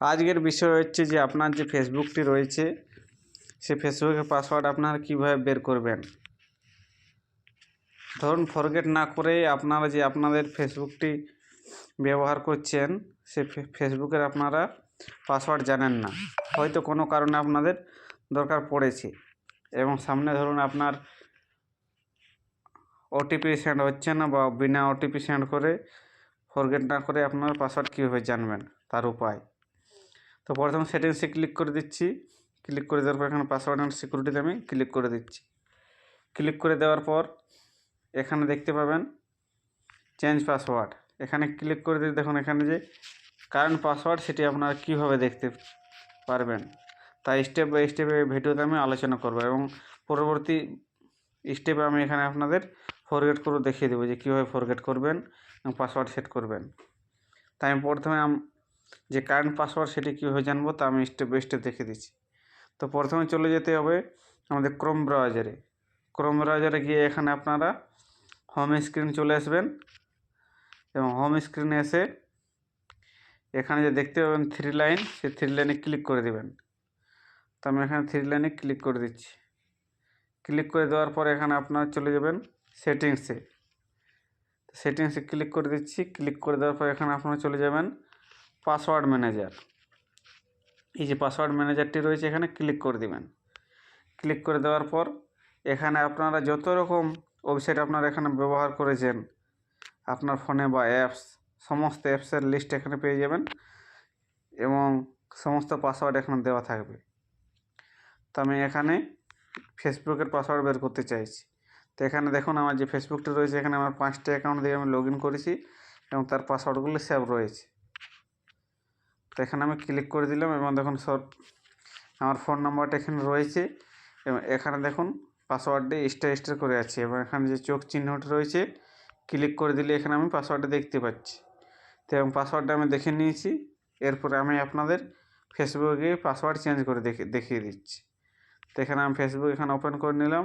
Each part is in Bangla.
আজকের বিষয় হচ্ছে যে আপনার যে ফেসবুকটি রয়েছে, সে ফেসবুকের পাসওয়ার্ড আপনারা কীভাবে বের করবেন? ধরুন ফরগেট না করে আপনারা যে আপনাদের ফেসবুকটি ব্যবহার করছেন, সে ফেসবুকের আপনারা পাসওয়ার্ড জানেন না। হয়তো কোনো কারণে আপনাদের দরকার পড়েছে। এবং সামনে ধরুন আপনার ওটিপি সেন্ড হচ্ছে না বা বিনা ওটিপি সেন্ড করে ফরগেট না করে আপনার পাসওয়ার্ড কীভাবে জানবেন? তার উপায়। তো প্রথম সেটিংসে ক্লিক করে দিচ্ছি। ক্লিক করে দেওয়ার পর এখানে পাসওয়ার্ড অ্যান্ড সিকিউরিটিতে আমি ক্লিক করে দিচ্ছি। ক্লিক করে দেওয়ার পর এখানে দেখতে পাবেন চেঞ্জ পাসওয়ার্ড এখানে ক্লিক করে দিয়ে দেখুন এখানে যে কারেন্ট পাসওয়ার্ড সেটি আপনারা কীভাবে দেখতে পারবেন। তাই স্টেপ বাই স্টেপে ভিডিওতে আমি আলোচনা করব এবং পরবর্তী স্টেপে আমি এখানে আপনাদের ফরগেট করে দেখিয়ে দেবো যে কীভাবে ফরগেট করবেন এবং পাসওয়ার্ড সেট করবেন। তাই আমি প্রথমে যে কারেন্ট পাসওয়ার্ড সেটি কীভাবে জানব তা আমি স্টেপ বাই স্টেপ দেখে দিচ্ছি। তো প্রথমে চলে যেতে হবে আমাদের ক্রোম ব্রাউজারে ক্রোম ব্রাউজারে গিয়ে এখানে আপনারা হোম স্ক্রিন চলে আসবেন এবং হোম স্ক্রিনে এসে এখানে যে দেখতে পাবেন থ্রি লাইন সে থ্রি লাইনে ক্লিক করে দেবেন। তো আমি এখানে থ্রি লাইনে ক্লিক করে দিচ্ছি। ক্লিক করে দেওয়ার পর এখানে আপনারা চলে যাবেন সেটিংসে সেটিংসে ক্লিক করে দিচ্ছি। ক্লিক করে দেওয়ার পর এখানে আপনারা চলে যাবেন পাসওয়ার্ড ম্যানেজার। এই যে পাসওয়ার্ড ম্যানেজারটি রয়েছে এখানে ক্লিক করে দিবেন। ক্লিক করে দেওয়ার পর এখানে আপনারা যত রকম ওয়েবসাইট আপনারা এখানে ব্যবহার করেছেন, আপনার ফোনে বা অ্যাপস, সমস্ত অ্যাপসের লিস্ট এখানে পেয়ে যাবেন এবং সমস্ত পাসওয়ার্ড এখানে দেওয়া থাকবে। তো আমি এখানে ফেসবুকের পাসওয়ার্ড বের করতে চাইছি। তো এখানে দেখুন আমার যে ফেসবুকটা রয়েছে, এখানে আমার পাঁচটা অ্যাকাউন্ট দিয়ে আমি লগ ইন করেছি এবং তার পাসওয়ার্ডগুলো সেভ রয়েছে। তো এখানে আমি ক্লিক করে দিলাম এবং দেখুন সব আমার ফোন নাম্বারটা এখানে রয়েছে। এবং এখানে দেখুন পাসওয়ার্ডে স্টার স্টার করে আছে এবং এখানে যে চোখ চিহ্নটা রয়েছে ক্লিক করে দিলে এখানে আমি পাসওয়ার্ডটা দেখতে পাচ্ছি। তো এবং পাসওয়ার্ডটা আমি দেখে নিয়েছি। এরপরে আমি আপনাদের ফেসবুকে পাসওয়ার্ড চেঞ্জ করে দেখে, দেখিয়ে দিচ্ছি। তো এখানে আমি ফেসবুক এখানে ওপেন করে নিলাম।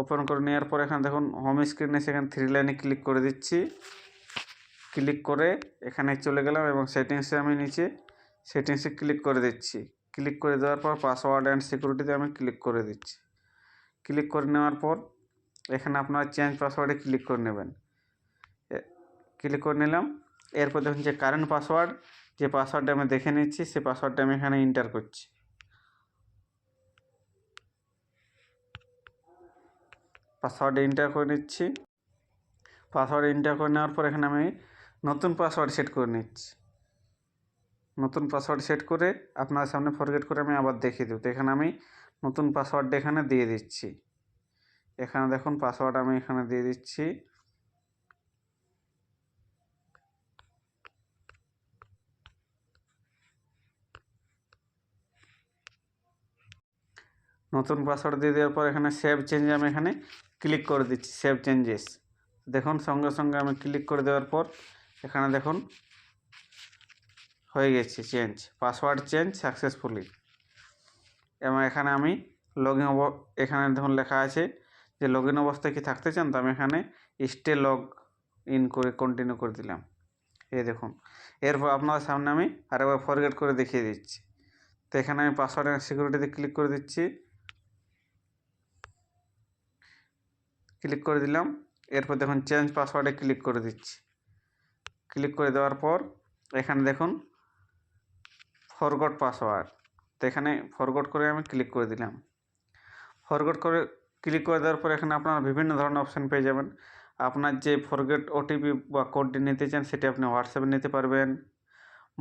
ওপেন করে নেওয়ার পর এখানে দেখুন হোম স্ক্রিনে সেখানে থ্রি লাইনে ক্লিক করে দিচ্ছি। ক্লিক করে এখানে চলে গেলাম এবং সেটিংসে আমি নিচে সেটিংসে ক্লিক করে দিচ্ছি। ক্লিক করে দেওয়ার পর পাসওয়ার্ড অ্যান্ড সিকিউরিটিতে আমি ক্লিক করে দিচ্ছি। ক্লিক করে নেওয়ার পর এখানে আপনারা চেঞ্জ পাসওয়ার্ডে ক্লিক করে নেবেন। ক্লিক করে নিলাম। এরপর দেখুন যে কারেন্ট পাসওয়ার্ড যে পাসওয়ার্ডটা আমি দেখে নিচ্ছি সে পাসওয়ার্ডটা আমি এখানে এন্টার করছি। পাসওয়ার্ড এন্টার করে নিচ্ছি। পাসওয়ার্ড এন্টার করে নেওয়ার পর এখানে আমি নতুন পাসওয়ার্ড সেট করে নিচ্ছি। নতুন পাসওয়ার্ড সেট করে আপনার সামনে ফরগেট করে আমি আবার দেখিয়ে দেবো। তো এখানে আমি নতুন পাসওয়ার্ডটা এখানে দিয়ে দিচ্ছি। এখানে দেখুন পাসওয়ার্ড আমি এখানে দিয়ে দিচ্ছি। নতুন পাসওয়ার্ড দিয়ে দেওয়ার পর এখানে সেভ চেঞ্জ আমি এখানে ক্লিক করে দিচ্ছি সেভ চেঞ্জেস দেখুন সঙ্গে সঙ্গে আমি ক্লিক করে দেওয়ার পর এখানে দেখুন, হয়ে গেছে চেঞ্জ পাসওয়ার্ড চেঞ্জ সাকসেসফুলি এবং এখানে আমি লগ ইন এখানে দেখুন লেখা আছে যে লগ ইন অবস্থায় কি থাকতে চান তো আমি এখানে স্টে লগ ইন করে কন্টিনিউ করে দিলাম। এই দেখুন, এরপর আপনাদের সামনে আমি আরেকবার ফরগেট করে দেখিয়ে দিচ্ছি। তো এখানে আমি পাসওয়ার্ড অ্যান্ড সিকিউরিটিতে ক্লিক করে দিচ্ছি। ক্লিক করে দিলাম, এরপর দেখুন চেঞ্জ পাসওয়ার্ডে ক্লিক করে দিচ্ছি। ক্লিক করে দেওয়ার পর, এখানে দেখুন ফরগট পাসওয়ার্ড তো এখানে ফরগট করে আমি ক্লিক করে দিলাম। ফরগট করে ক্লিক করে দেওয়ার পর এখানে আপনারা বিভিন্ন ধরনের অপশান পেয়ে যাবেন। আপনার যে ফরগেট ওটিপি বা কোডটি নিতে চান, সেটি আপনি হোয়াটসঅ্যাপে নিতে পারবেন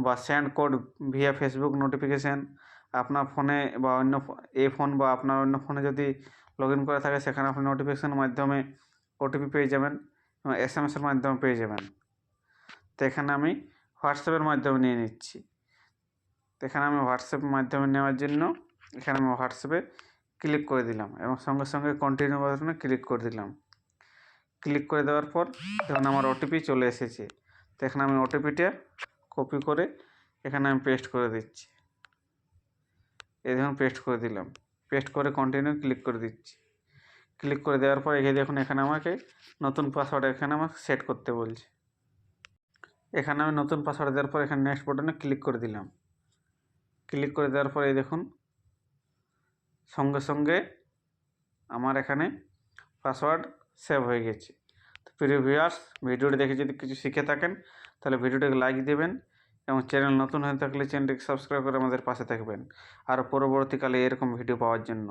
বা send code via Facebook notification আপনার ফোনে বা অন্য এই ফোন বা আপনার অন্য ফোনে যদি লগ ইন করা থাকে, সেখানে আপনি নোটিফিকেশানের মাধ্যমে ওটিপি পেয়ে যাবেন এবং এস এম এসের মাধ্যমে পেয়ে যাবেন। তো এখানে আমি হোয়াটসঅ্যাপের মাধ্যমে নিয়ে নিচ্ছি। এখানে আমি হোয়াটসঅ্যাপের মাধ্যমে নেওয়ার জন্য এখানে আমি হোয়াটসঅ্যাপে ক্লিক করে দিলাম এবং সঙ্গে সঙ্গে কন্টিনিউ বাটনে ক্লিক করে দিলাম। ক্লিক করে দেওয়ার পর দেখুন আমার ওটিপি চলে এসেছে। তো এখানে আমি ওটিপিটা কপি করে এখানে আমি পেস্ট করে দিচ্ছি। এই দেখুন পেস্ট করে দিলাম। পেস্ট করে কন্টিনিউ ক্লিক করে দিচ্ছি। ক্লিক করে দেওয়ার পর এখানে দেখুন, এখানে আমাকে নতুন পাসওয়ার্ড এখানে আমাকে সেট করতে বলছে। এখানে আমি নতুন পাসওয়ার্ড দেওয়ার পর এখানে নেক্সট বাটনে ক্লিক করে দিলাম। ক্লিক করে দেওয়ার পরে দেখুন, সঙ্গে সঙ্গে আমার এখানে পাসওয়ার্ড সেভ হয়ে গেছে। তো প্রিয় ভিউয়ার্স ভিডিওটি দেখে যদি কিছু শিখে থাকেন, তাহলে ভিডিওটিকে লাইক দেবেন এবং চ্যানেল নতুন হয়ে থাকলে চ্যানেলটিকে সাবস্ক্রাইব করে আমাদের পাশে থাকবেন। আর পরবর্তীকালে এরকম ভিডিও পাওয়ার জন্য।